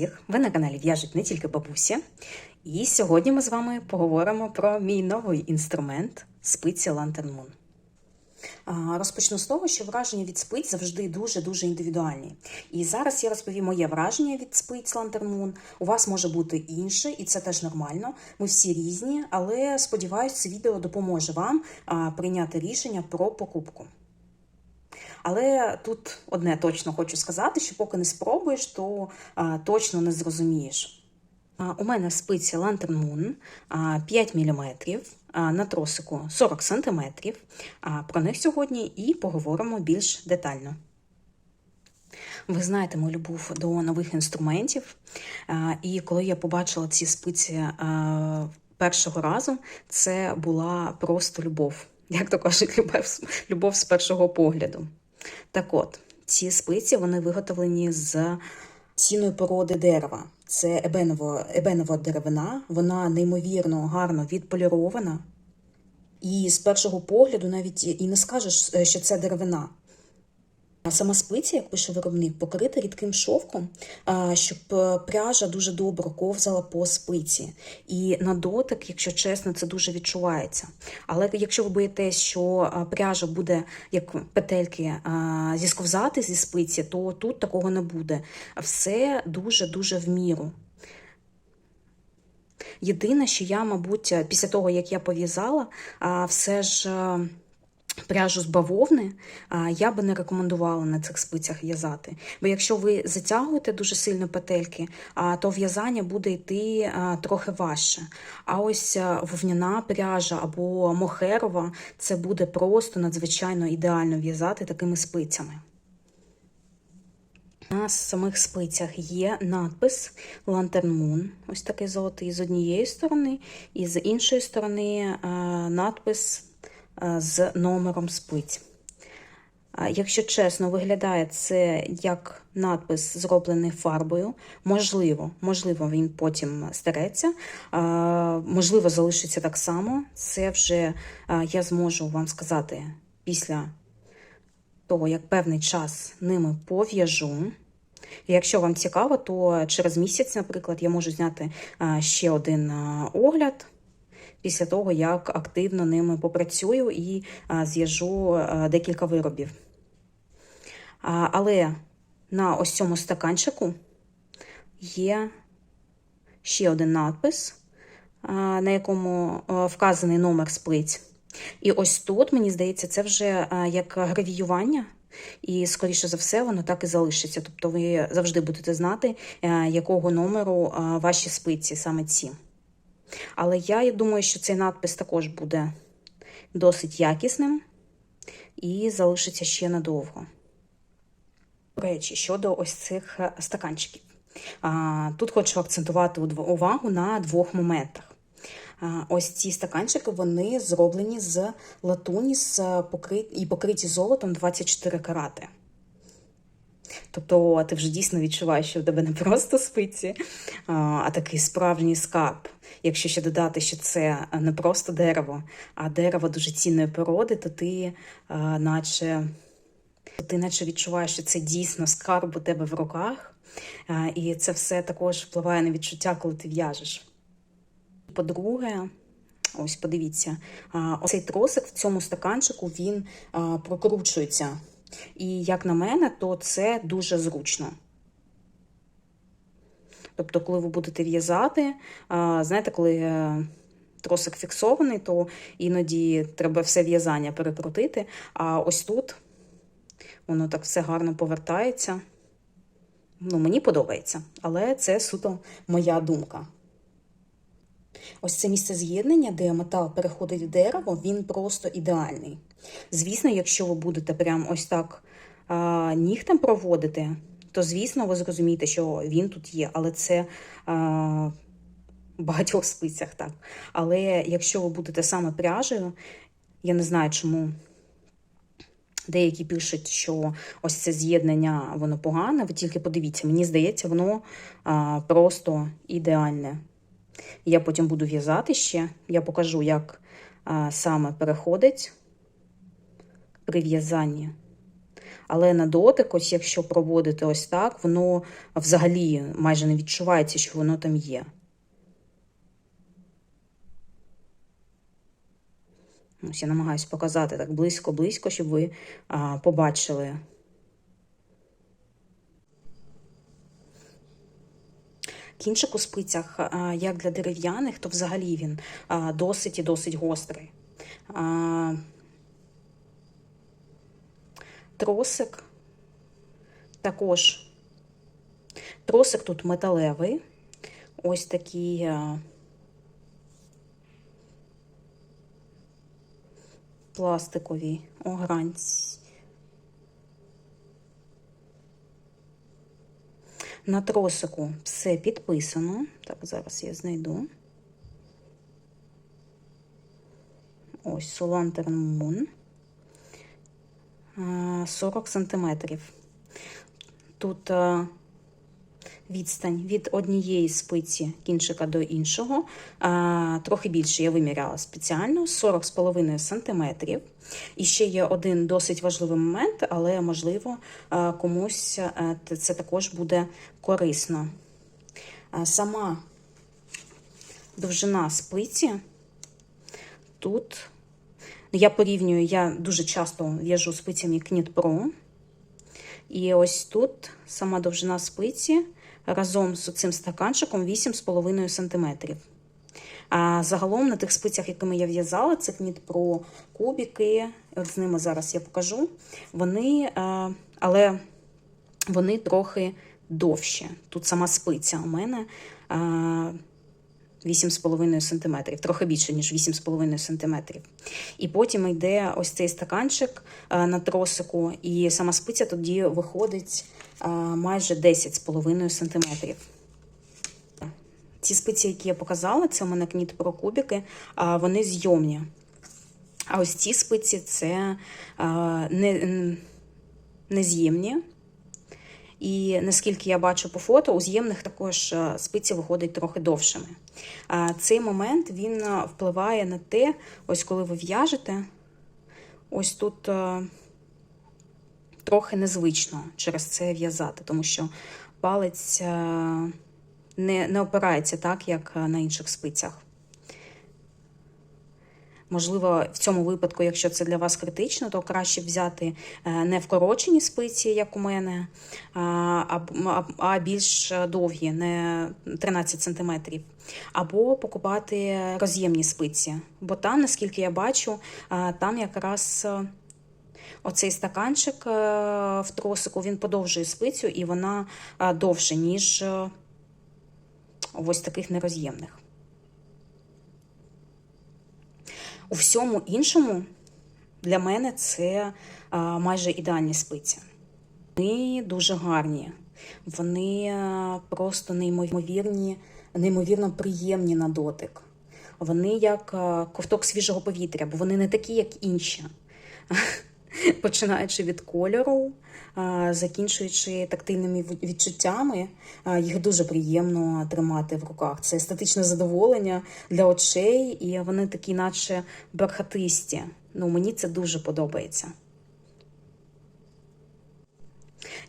Всіх! Ви на каналі В'яжуть не тільки бабусі. І сьогодні ми з вами поговоримо про мій новий інструмент спиці Lantern Moon. Розпочну з того, що враження від спиць завжди дуже-дуже індивідуальні. І зараз я розповім моє враження від спиць Lantern Moon. У вас може бути інше, і це теж нормально. Ми всі різні, але сподіваюся, це відео допоможе вам прийняти рішення про покупку. Але тут одне точно хочу сказати, що поки не спробуєш, то точно не зрозумієш. У мене в спиці Lantern Moon а, 5 мм, на тросику 40 см. Про них сьогодні і поговоримо більш детально. Ви знаєте мою любов до нових інструментів. І коли я побачила ці спиці першого разу, це була просто любов. Як то кажуть, любов з першого погляду. Так от, ці спиці вони виготовлені з цінної породи дерева. Це ебенова, ебенова деревина, вона неймовірно гарно відполірована. І з першого погляду навіть і не скажеш, е, що це деревина. Сама спиця, як пише виробник, покрита рідким шовком, щоб е, пряжа дуже добре ковзала по спиці. І на дотик, якщо чесно, це дуже відчувається. Але якщо ви боїтесь, що пряжа буде як петельки зісковзати зі спиці, то тут такого не буде. Все дуже-дуже в міру. Єдине, що я, мабуть, після того, як я пов'язала, все ж. Пряжу з бавовни я би не рекомендувала на цих спицях в'язати. Бо якщо ви затягуєте дуже сильно петельки, то в'язання буде йти трохи важче. А ось вовняна пряжа або мохерова це буде просто надзвичайно ідеально в'язати такими спицями. На самих спицях є надпис Lantern Moon, ось такий золотий з однієї сторони, і з іншої сторони надпис з номером спиць. Якщо чесно, виглядає це як надпис, зроблений фарбою. Можливо, можливо, він потім стереться, можливо, залишиться так само. Це вже я зможу вам сказати після того, як певний час ними пов'яжу. Якщо вам цікаво, то через місяць, наприклад, я можу зняти ще один огляд після того, як активно ними попрацюю і з'їжджу декілька виробів. Але на ось цьому стаканчику є ще один надпис, на якому вказаний номер сплиць. І ось тут, мені здається, це вже як гравіювання. І, скоріше за все, воно так і залишиться. Тобто ви завжди будете знати, якого номеру ваші спиці, саме ці. Але я думаю, що цей надпис також буде досить якісним і залишиться ще надовго. До речі, щодо ось цих е, стаканчиків. Тут хочу акцентувати увагу на двох моментах. Ось ці стаканчики вони зроблені з латуні з покрит... і покриті золотом 24 карати. Тобто ти вже дійсно відчуваєш, що в тебе не просто спиці, а такий справжній скарб. Якщо ще додати, що це не просто дерево, а дерево дуже цінної породи, то ти наче ти наче відчуваєш, що це дійсно скарб у тебе в руках. І це все також впливає на відчуття, коли ти в'яжеш. По-друге, ось подивіться, оцей тросик в цьому стаканчику він прокручується. І, як на мене, то це дуже зручно. Тобто, коли ви будете в'язати, знаєте, коли е, тросик фіксований, то іноді треба все в'язання перекрутити. А ось тут воно так все гарно повертається. Ну, Мені подобається, але це суто моя думка. Ось це місце з'єднання, де метал переходить в дерево, він просто ідеальний. Звісно, якщо ви будете прям ось так а, нігтем проводити, то, звісно, ви зрозумієте, що він тут є, але це а, багатьох спицях так. Але якщо ви будете саме пряжею, я не знаю, чому. Деякі пишуть, що ось це з'єднання воно погане. Ви тільки подивіться, мені здається, воно а, просто ідеальне. Я потім буду в'язати ще, я покажу, як а, саме переходить при. Але на дотик, ось якщо проводити ось так, воно взагалі майже не відчувається, що воно там є. Ось я намагаюся показати так близько-близько, щоб ви а, побачили. Кінчик у спицях, а, як для дерев'яних, то взагалі він а, досить і досить гострий. А, Тросик також. Тросик тут металевий. Ось такий. а, Пластикові огранці. На тросику все підписано. Так, зараз я знайду. Ось Lantern Moon. А, 40 сантиметрів. Тут відстань від однієї спиці кінчика до іншого. Трохи більше я виміряла спеціально 40,5 сантиметрів. І ще є один досить важливий момент, але можливо комусь це також буде корисно. Сама довжина спиці тут. Я порівнюю, я дуже часто в'яжу спицями Pro. І ось тут сама довжина спиці разом з цим стаканчиком 8,5 см. А загалом на тих спицях, якими я в'язала, це Pro кубики, от з ними зараз я покажу. Вони, але вони трохи довші. Тут сама спиця у мене 8,5 см, трохи більше, ніж 8,5 см. І потім йде ось цей стаканчик на тросику, і сама спиця тоді виходить майже 10,5 см. Ці спиці, які я показала, це у мене Knit Pro кубики, вони зйомні. А ось ці спиці це не, нез'ємні. І наскільки я бачу по фото, у з'ємних також спиці виходять трохи довшими. А цей момент він впливає на те, ось коли ви в'яжете, ось тут трохи незвично через це в'язати, тому що палець не, не опирається так, як на інших спицях. Можливо, в цьому випадку, якщо це для вас критично, то краще взяти не вкорочені спиці, як у мене, а, більш довгі, не 13 см. Або покупати роз'ємні спиці. Бо там, наскільки я бачу, там якраз оцей стаканчик в тросику він подовжує спицю, і вона довше, ніж ось таких нероз'ємних. У всьому іншому для мене це майже ідеальні спиці. Вони дуже гарні, вони просто неймовірні, неймовірно приємні на дотик. Вони як ковток свіжого повітря, бо вони не такі, як інші. Починаючи від кольору, закінчуючи тактильними відчуттями, їх дуже приємно тримати в руках. Це естетичне задоволення для очей, і вони такі, наче бархатисті. Ну, Мені це дуже подобається.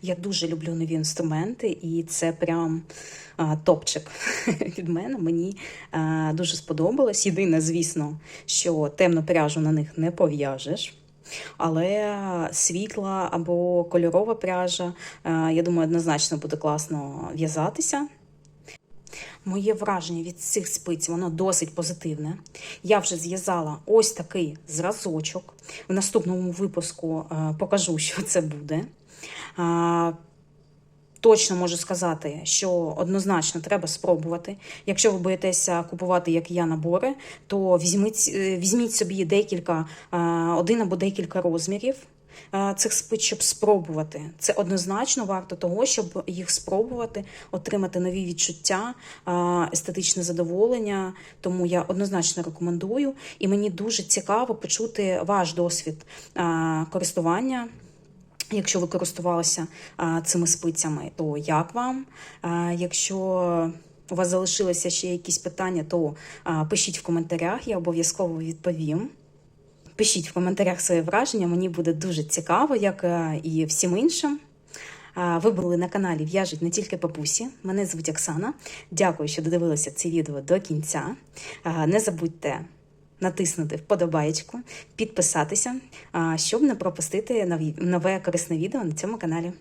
Я дуже люблю нові інструменти, і це прям а, топчик від мене. Мені а, дуже сподобалось. Єдине, звісно, що темну пряжу на них не пов'яжеш. Але світла або кольорова пряжа, я думаю, однозначно буде класно в'язатися. Моє враження від цих спиць, воно досить позитивне. Я вже зв'язала ось такий зразочок. В наступному випуску покажу, що це буде. Точно можу сказати, що однозначно треба спробувати. Якщо ви боїтеся купувати, як я, набори, то візьміть візьміть собі декілька, один або декілька розмірів цих спиць, щоб спробувати. Це однозначно варто того, щоб їх спробувати, отримати нові відчуття, естетичне задоволення. Тому я однозначно рекомендую. І мені дуже цікаво почути ваш досвід користування. Якщо ви користувалися цими спицями, то як вам? Якщо у вас залишилися ще якісь питання, то пишіть в коментарях, я обов'язково відповім. Пишіть в коментарях своє враження, мені буде дуже цікаво, як е, і всім іншим. Ви були на каналі В'яжуть не тільки папусі. Мене звуть Оксана. Дякую, що додивилися це відео до кінця. Не забудьте натиснути вподобаєчку, підписатися, щоб не пропустити нові- нове корисне відео на цьому каналі.